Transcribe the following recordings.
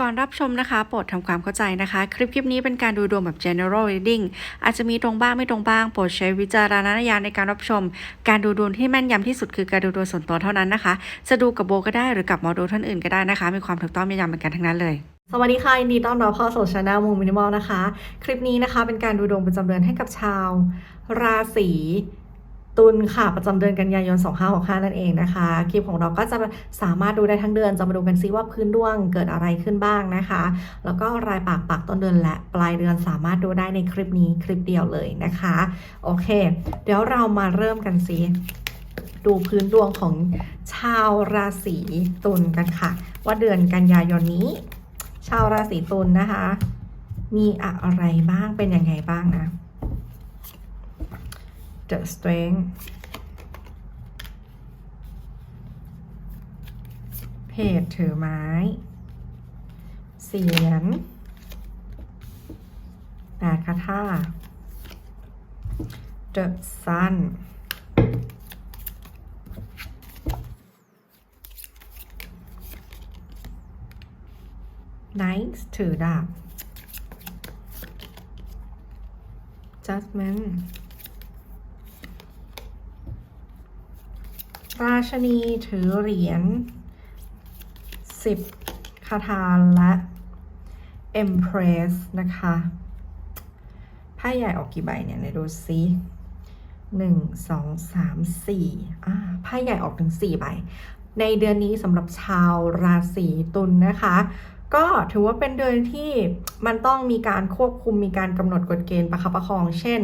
ก่อนรับชมนะคะโปรดทำความเข้าใจนะคะ คลิปคลิปนี้เป็นการดูดวงแบบ general reading อาจจะมีตรงบ้างไม่ตรงบ้าง โปรดใช้วิจารณญาณในการรับชม การดูดวงที่แม่นยำที่สุดคือการดูดวงส่วนตัวเท่านั้นนะคะ จะดูกับโบก็ได้หรือกับหมอดูท่านอื่นก็ได้นะคะ มีความถูกต้องแม่นยำเหมือนกันทั้งนั้นเลยสวัสดีค่ะยินดีต้อนรับเข้าสู่ช anel มูมินิมอลนะคะ คลิปนี้นะคะ เป็นการดูดวงประจำเดือนให้กับชาว ราศี ตุลค่ะประจำเดือนกันยายน 2565 นั่นเองนะคะคลิปของเราก็จะสามารถดูได้ทั้งเดือน จะมาดูกันซิว่าพื้นดวงเกิดอะไรขึ้นบ้างนะคะ แล้วก็รายปากปักต้นเดือนและปลายเดือนสามารถดูได้ในคลิปนี้คลิปเดียวเลยนะคะ โอเค เดี๋ยวเรามาเริ่มกันซิดูพื้นดวงของชาวราศีตุลกันค่ะ ว่าเดือนกันยายนนี้ ชาวราศีตุลนะคะ มีอะไรบ้างเป็นยังไงบ้างนะ The Strength เพจถือไม้ เสียนแปดคาถา The Sun ไนท์ถือดาบ Judgment ราชนีถือเหรียญสิบคาถาและ Empress นะคะไพ่ใหญ่ออกกี่ใบเนี่ยในดูซิหนึ่งสองสามสี่อ่าไพ่ใหญ่ออกถึงสี่ใบ ในเดือนนี้สำหรับชาวราศีตุลนนะคะ ก็ถือว่าเป็นเดือนที่มันต้องมีการควบคุมมีการกำหนดกฎเกณฑ์ประคับประคอง เช่น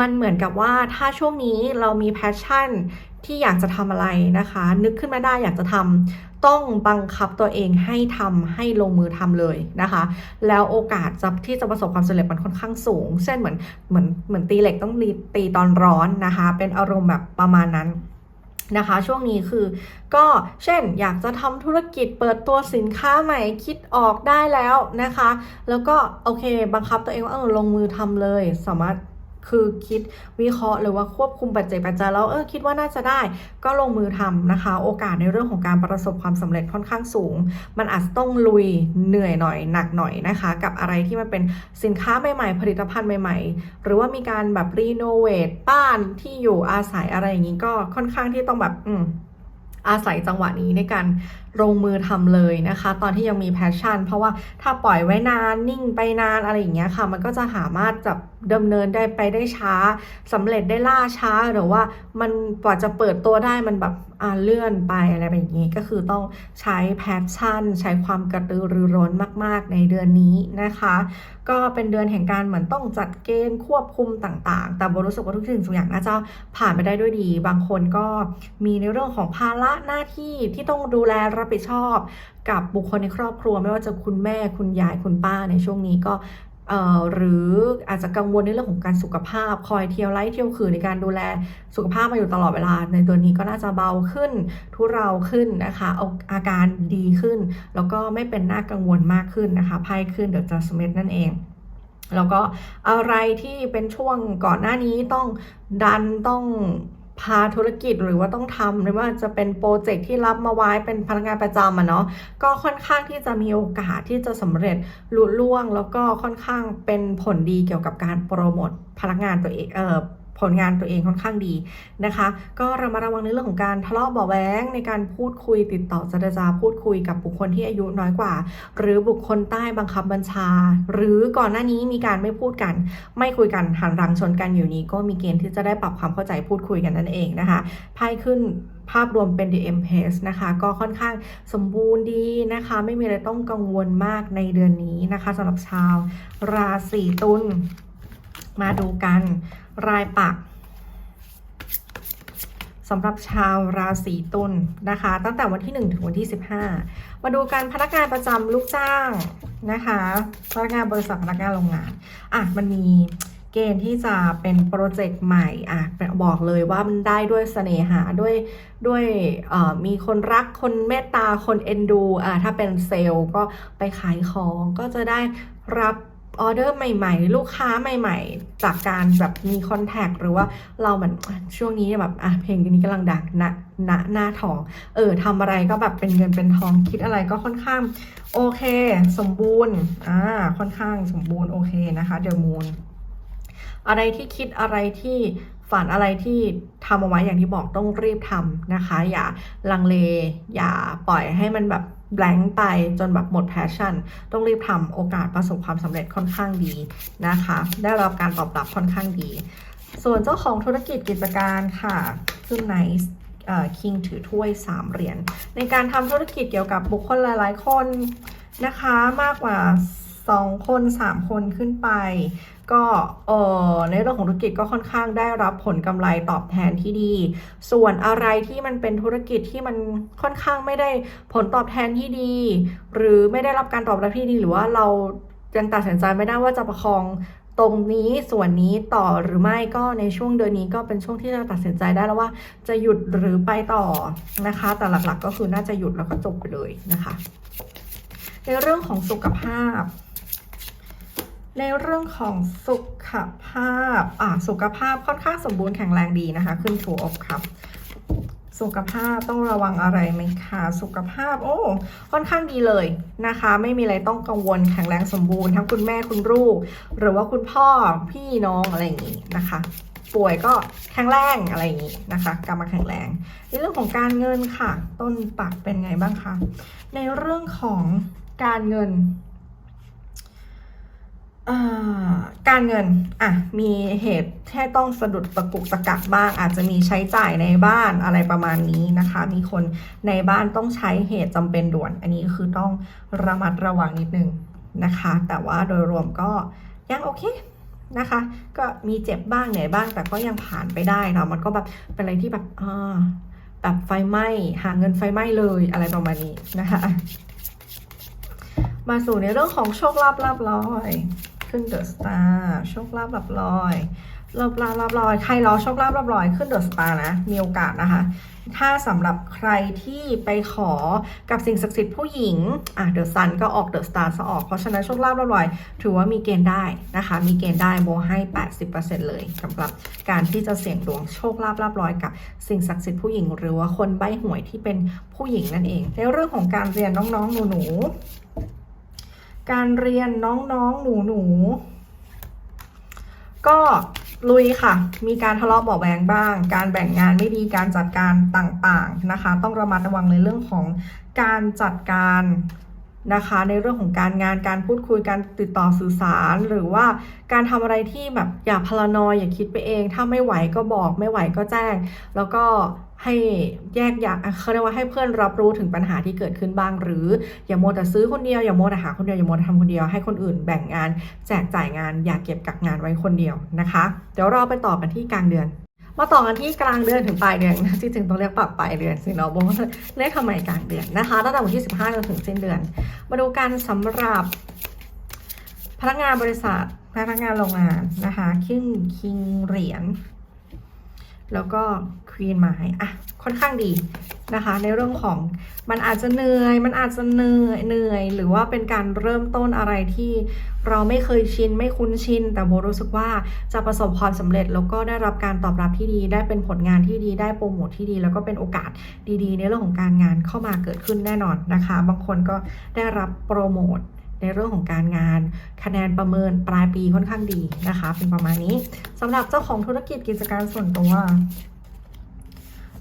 มันเหมือนกับว่าถ้าช่วงนี้เรามีแพชชั่น ที่อยากจะทำอะไรนะคะ นึกขึ้นมาได้อยากจะทำต้องบังคับตัวเองให้ทำให้ลงมือทำเลยนะคะ แล้วโอกาสจะที่จะประสบความสำเร็จมันค่อนข้างสูง เช่นเหมือนเหมือนเหมือนตีเหล็กต้องตีตีตอนร้อนนะคะ เป็นอารมณ์แบบประมาณนั้นนะคะช่วงนี้คือก็เช่นอยากจะทำธุรกิจเปิดตัวสินค้าใหม่คิดออกได้แล้วนะคะ แล้วก็โอเค บังคับตัวเองว่าเออลงมือทำเลยสามารถ คือคิดวิเคราะห์หรือว่าควบคุมปัจเจัยปัจจัยแล้วเออคิดว่าน่าจะได้ก็ลงมือทำนะคะ โอกาสในเรื่องของการประสบความสำเร็จค่อนข้างสูง มันอาจจะต้องลุยเหนื่อยหน่อยหนักหน่อยนะคะ กับอะไรที่มันเป็นสินค้าใหม่ๆ ผลิตภัณฑ์ใหม่ ๆ หรือว่ามีการแบบรีโนเวทบ้านที่อยู่อาศัยอะไรอย่างนี้ก็ค่อนข้างที่ต้องแบบอืมอาศัยจังหวะนี้ในการ ลงมือทำเลยนะคะ ตอนที่ยังมีแพชชั่น เพราะว่าถ้าปล่อยไว้นานนิ่งไปนานอะไรอย่างเงี้ยค่ะ มันก็จะสามารถจะดำเนินได้ไปได้ช้าสำเร็จได้ล่าช้าหรือว่ามันกว่าจะเปิดตัวได้มันแบบอ่าเลื่อนไปอะไรแบบนี้ก็คือต้องใช้แพชชั่น ใช้ความกระตือรือร้นมาก ๆ ในเดือนนี้นะคะ ก็เป็นเดือนแห่งการเหมือนต้องจัดเกณฑ์ควบคุมต่างๆ แต่โบรู้สึกว่าทุกสิ่งทุกอย่างน่าจะผ่านไปได้ด้วยดี บางคนก็มีในเรื่องของภาระหน้าที่ที่ต้องดูแลรับผิดชอบกับบุคคลในครอบครัว ไม่ว่าจะคุณแม่คุณยายคุณป้าในช่วงนี้ก็เอ่อหรืออาจจะกังวลในเรื่องของการสุขภาพ คอยเที่ยวไล่เที่ยวขืนในการดูแลสุขภาพมาอยู่ตลอดเวลา ในตัวนี้ก็น่าจะเบาขึ้น ทุเราขึ้นนะคะเอาอาการดีขึ้น แล้วก็ไม่เป็นน่ากังวลมากขึ้นนะคะไพ่ขึ้นเดอะจัสเมนั่นเองแล้วก็อะไรที่เป็นช่วงก่อนหน้านี้ต้องดันต้อง พาธุรกิจหรือว่าต้องทำหรือว่าจะเป็นโปรเจกต์ที่รับมาไว้เป็นพนักงานประจำอะเนาะก็ค่อนข้างที่จะมีโอกาสที่จะสำเร็จลุล่วง แล้วก็ค่อนข้างเป็นผลดีเกี่ยวกับการโปรโมทพนักงานตัวเองเออ ผลงานตัวเองค่อนข้างดีนะคะ ก็เระมัดระวังในเรื่องของการทะเลาะเบาะแว้งในการพูดคุยติดต่อเจรจาพูดคุยกับบุคคลที่อายุน้อยกว่า หรือบุคคลใต้บังคับบัญชา หรือก่อนหน้านี้มีการไม่พูดกัน ไม่คุยกันหันหลังชนกันอยู่นี้ ก็มีเกณฑ์ที่จะได้ปรับความเข้าใจพูดคุยกันนั่นเองนะคะไพ่ขึ้นภาพรวมเป็น The Empress นะคะ ก็ค่อนข้างสมบูรณ์ดีนะคะ ไม่มีอะไรต้องกังวลมากในเดือนนี้นะคะสำหรับชาวราศีตุล มาดูกันรายปักสำหรับชาวราศีตุลนะคะ ตั้งแต่วันที่ 1 ถึงวันที่ 15 มาดูกันพนักงานประจำลูกจ้างนะคะ พนักงานบริษัทพนักงานโรงงาน อะ มันมีเกณฑ์ที่จะเป็นโปรเจกต์ใหม่อะบอกเลยว่ามันได้ด้วยเสน่หาด้วยด้วยมีคนรักคนเมตตาคนเอ็นดูอะถ้าเป็นเซลล์ก็ไปขายของก็จะได้รับ ออเดอร์ใหม่ๆ ลูกค้าใหม่ ๆ จากการแบบมีคอนแทคหรือว่าเราเหมือนช่วงนี้แบบอะเพลงนี้กำลังดังนะณหน้าทอง เออทำอะไรก็แบบเป็นเงินเป็นทองคิดอะไรก็ค่อนข้างโอเค สมบูรณ์อ่าค่อนข้างสมบูรณ์โอเคนะคะเด e m มูนอะไรที่คิดอะไรที่ฝันอะไรที่ทำเอาไว้อย่างที่บอกต้องรีบทำนะคะ อย่าลังเล อย่าปล่อยให้มันแบบ แบงค์ไปจนแบบหมดแพชชั่น ต้องรีบทำโอกาสประสบความสำเร็จค่อนข้างดีนะคะ ได้รับการตอบรับค่อนข้างดี ส่วนเจ้าของธุรกิจกิจการค่ะคือไนซ์คิงถือถ้วย 3 เหรียญในการทำธุรกิจเกี่ยวกับบุคคลหลาย ๆ คนนะคะมากกว่า 2 คน 3 คนขึ้นไป ก็เออในเรื่องของธุรกิจก็ค่อนข้างได้รับผลกำไรตอบแทนที่ดี ส่วนอะไรที่มันเป็นธุรกิจที่มันค่อนข้างไม่ได้ผลตอบแทนที่ดี หรือไม่ได้รับการตอบรับที่ดี หรือว่าเรายังตัดสินใจไม่ได้ว่าจะประคองตรงนี้ส่วนนี้ต่อหรือไม่ก็ในช่วงเดือนนี้ก็เป็นช่วงที่เราตัดสินใจได้แล้วว่าจะหยุดหรือไปต่อนะคะ แต่หลักๆก็คือน่าจะหยุดแล้วก็จบไปเลยนะคะ ในเรื่องของสุขภาพ ในเรื่องของสุขภาพ อ่า สุขภาพค่อนข้างสมบูรณ์แข็งแรงดีนะคะ ขึ้นถูอกครับสุขภาพต้องระวังอะไรไหมคะสุขภาพ โอ้ค่อนข้างดีเลยนะคะ ไม่มีอะไรต้องกังวลแข็งแรงสมบูรณ์ทั้งคุณแม่คุณลูก หรือว่าคุณพ่อพี่น้องอะไรอย่างนี้นะคะ ป่วยก็แข็งแรงอะไรอย่างนี้นะคะกลับมาแข็งแรงในเรื่องของการเงินค่ะ ต้นปักเป็นไงบ้างคะในเรื่องของการเงิน การเงินอะมีเหตุแค่ต้องสะดุดตะกุกตะกักบ้าง อาจจะมีใช้จ่ายในบ้านอะไรประมาณนี้นะคะ มีคนในบ้านต้องใช้เหตุจำเป็นด่วน อันนี้คือต้องระมัดระวังนิดนึงนะคะ แต่ว่าโดยรวมก็ยังโอเคนะคะ ก็มีเจ็บบ้างเหนื่อยบ้างแต่ก็ยังผ่านไปได้เนาะมันก็แบบเป็นอะไรที่แบบอ่าแบบไฟไหม้หาเงินไฟไหม้เลยอะไรประมาณนี้นะคะ มาสู่ในเรื่องของโชคลาภลาบลอย ขึ้นเดอะสตาร์โชคลาภลาบลอยลาบลาบลาบลอย ใครรอโชคลาภลาบลอยขึ้นเดอะสตาร์นะ มีโอกาสนะคะ ถ้าสำหรับใครที่ไปขอกับสิ่งศักดิ์สิทธิ์ผู้หญิงอะเดอะซันก็ออกเดอะสตาร์ซะออก เพราะฉะนั้นโชคลาภลาบลอย ถือว่ามีเกณฑ์ได้นะคะ มีเกณฑ์ได้โบให้ 80%เลยสำหรับการที่จะเสี่ยงดวงโชคลาภลาบลอยกับสิ่งศักดิ์สิทธิ์ผู้หญิง หรือว่าคนใบหวยที่เป็นผู้หญิงนั่นเอง ในเรื่องของการเรียนน้องๆหนูๆ การเรียนน้องๆ หนูๆ ก็ลุยค่ะ มีการทะเลาะเบาะแวงบ้าง การแบ่งงานไม่ดี การจัดการต่างๆนะคะ ต้องระมัดระวังในเรื่องของการจัดการนะคะ ในเรื่องของการงาน การพูดคุย การติดต่อสื่อสาร หรือว่าการทำอะไรที่แบบอย่าพลานอยอย่าคิดไปเอง ถ้าไม่ไหวก็บอก ไม่ไหวก็แจ้ง แล้วก็ ให้แยกแยะเขาเรียกว่าให้เพื่อนรับรู้ถึงปัญหาที่เกิดขึ้นบ้าง หรืออย่าโมแต่ซื้อคนเดียวอย่าโมแต่หาคนเดียวอย่าโมแต่ทำคนเดียวให้คนอื่นแบ่งงาน แจกจ่ายงานอย่าเก็บกักงานไว้คนเดียวนะคะ เดี๋ยวเราไปต่อกันที่กลางเดือนมาต่อกันที่กลางเดือนถึงปลายเดือนนะจริงต้องเรียกปรับปลายเดือนสิเนาะบว่าเรียกทำไมกลางเดือนนะคะตั้งแต่วันที่ 15จนถึงสิ้นเดือน มาดูกันสำหรับ พนักงานบริษัทพนักงานโรงงานนะคะคิงคิงเหรียญ แล้วก็ควีนไม้อะค่อนข้างดีนะคะ ในเรื่องของมันอาจจะเหนื่อย มันอาจจะเหนื่อยเหนื่อย หรือว่าเป็นการเริ่มต้นอะไรที่เราไม่เคยชิน ไม่คุ้นชิน แต่โบรู้สึกว่าจะประสบความสำเร็จ แล้วก็ได้รับการตอบรับที่ดี ได้เป็นผลงานที่ดีได้โปรโมทที่ดี แล้วก็เป็นโอกาสดีๆ ในเรื่องของการงานเข้ามาเกิดขึ้นแน่นอนนะคะ บางคนก็ได้รับโปรโมท ในเรื่องของการงาน คะแนนประเมินปลายปีค่อนข้างดีนะคะ เป็นประมาณนี้สำหรับเจ้าของธุรกิจกิจการส่วนตัว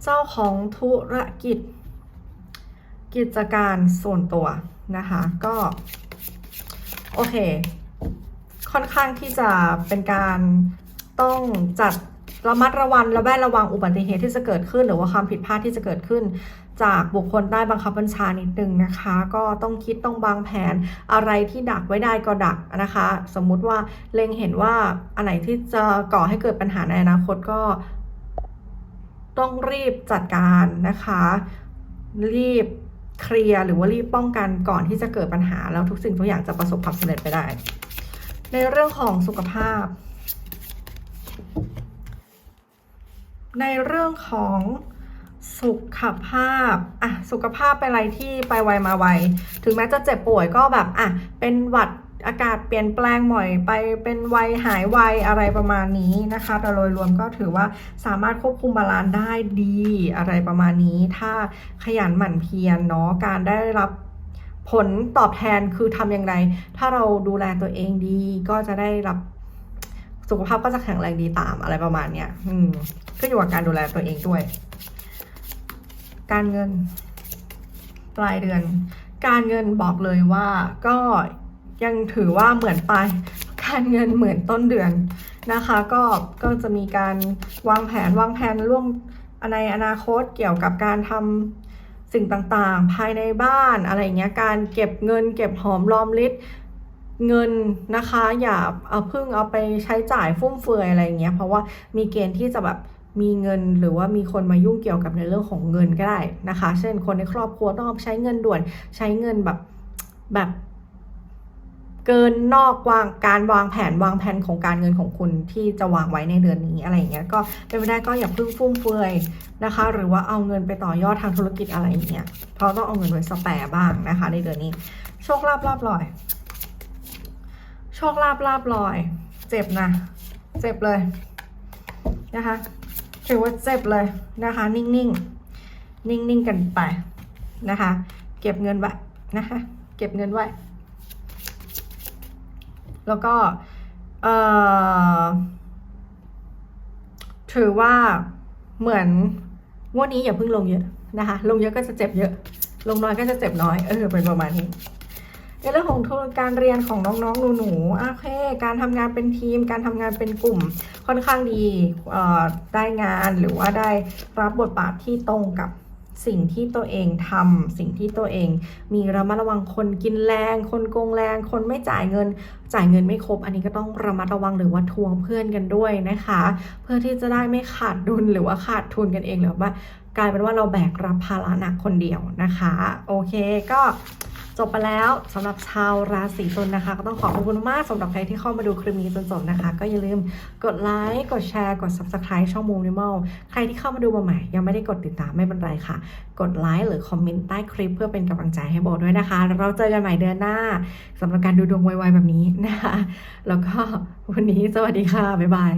เจ้าของธุรกิจ กิจการส่วนตัวนะคะ ก็ โอเค ค่อนข้างที่จะเป็นการต้องจัดระมัดระวังระแวดระวังอุบัติเหตุที่จะเกิดขึ้น หรือว่าความผิดพลาดที่จะเกิดขึ้น จากบุคคลใต้บังคับบัญชานิดนึงนะคะ ก็ต้องคิดต้องวางแผนอะไรที่ดักไว้ได้ก็ดักนะคะ สมมุติว่าเล็งเห็นว่าอันไหนที่จะก่อให้เกิดปัญหาในอนาคตก็ ต้องรีบจัดการนะคะ รีบเคลียร์หรือว่ารีบป้องกันก่อนที่จะเกิดปัญหา แล้วทุกสิ่งทุกอย่างจะประสบความสำเร็จไปได้ ในเรื่องของสุขภาพ ในเรื่องของ สุขภาพอะสุขภาพเป็นอะไรที่ไปไวมาไว ถึงแม้จะเจ็บป่วยก็แบบอะเป็นหวัดอากาศเปลี่ยนแปลงบ่อยไปเป็นวัยหายวัยอะไรประมาณนี้นะคะ แต่โดยรวมก็ถือว่าสามารถควบคุมบาลานซ์ได้ดีอะไรประมาณนี้ ถ้าขยันหมั่นเพียรเนาะการได้รับผลตอบแทนคือทำอย่างไร ถ้าเราดูแลตัวเองดีก็จะได้รับสุขภาพก็จะแข็งแรงดีตามอะไรประมาณเนี้ยอืมก็อยู่กับการดูแลตัวเองด้วย การเงิน ปลายเดือน การเงินบอกเลยว่าก็ยังถือว่าเหมือนปลายการเงินเหมือนต้นเดือนนะคะ ก็ก็จะมีการวางแผนวางแผนล่วงในอนาคตเกี่ยวกับการทำสิ่งต่างๆ ภายในบ้านอะไรเงี้ยการเก็บเงิน เก็บหอมรอมริบเงินนะคะ อย่าเอาพึ่งเอาไปใช้จ่ายฟุ่มเฟือยอะไรเงี้ยเพราะว่ามีเกณฑ์ที่จะแบบ มีเงินหรือว่ามีคนมายุ่งเกี่ยวกับในเรื่องของเงินก็ได้นะคะ เช่นคนในครอบครัวต้องใช้เงินด่วนใช้เงินแบบแบบเกินนอกวางการวางแผนวางแผนของการเงินของคุณที่จะวางไว้ในเดือนนี้อะไรอย่างเงี้ยก็เป็นไปได้ก็อย่าเพิ่งฟุ่มเฟือยนะคะ หรือว่าเอาเงินไปต่อยอดทางธุรกิจอะไรอย่างเงี้ยเพราะต้องเอาเงินไว้สแปร์บ้างนะคะ ในเดือนนี้ โชคลาภลาบลอย โชคลาภลาบลอย เจ็บนะ เจ็บเลยนะคะ ถือว่าเจ็บเลยนะคะ นิ่งๆ นิ่งๆ กันไปนะคะ เก็บเงินไว้นะคะ เก็บเงินไว้ แล้วก็เอ่อถือว่าเหมือนงวดนี้อย่าเพิ่งลงเยอะนะคะ ลงเยอะก็จะเจ็บเยอะ ลงน้อยก็จะเจ็บน้อย เออเป็นประมาณนี้ เรื่องของทุนการเรียนของน้องๆ หนูๆ โอเค การทำงานเป็นทีม การทำงานเป็นกลุ่มค่อนข้างดีได้งานหรือว่าได้รับบทบาทที่ตรงกับสิ่งที่ตัวเองทำสิ่งที่ตัวเอง มีระมัดระวังคนกินแรง คนโกงแรง คนไม่จ่ายเงิน จ่ายเงินไม่ครบ อันนี้ก็ต้องระมัดระวังหรือว่าทวงเพื่อนกันด้วยนะคะ เพื่อที่จะได้ไม่ขาดดุลหรือว่าขาดทุนกันเองหรือว่ากลายเป็นว่าเราแบกรับภาระหนักคนเดียวนะคะ โอเคก็ จบไปแล้วสำหรับชาวราศีตุลนะคะ ก็ต้องขอบคุณมากสำหรับใครที่เข้ามาดูคลิปนี้จนจบนะคะ ก็อย่าลืมกดไลค์กดแชร์กด subscribe ช่องมูนิมอลใครที่เข้ามาดูมาใหม่ ยังไม่ได้กดติดตามไม่เป็นไรค่ะ กดไลค์หรือคอมเมนต์ใต้คลิปเพื่อเป็นกำลังใจให้โบด้วยนะคะ เราเจอกันใหม่เดือนหน้าสำหรับการดูดวงไวๆแบบนี้นะคะ แล้วก็วันนี้สวัสดีค่ะบ๊ายบาย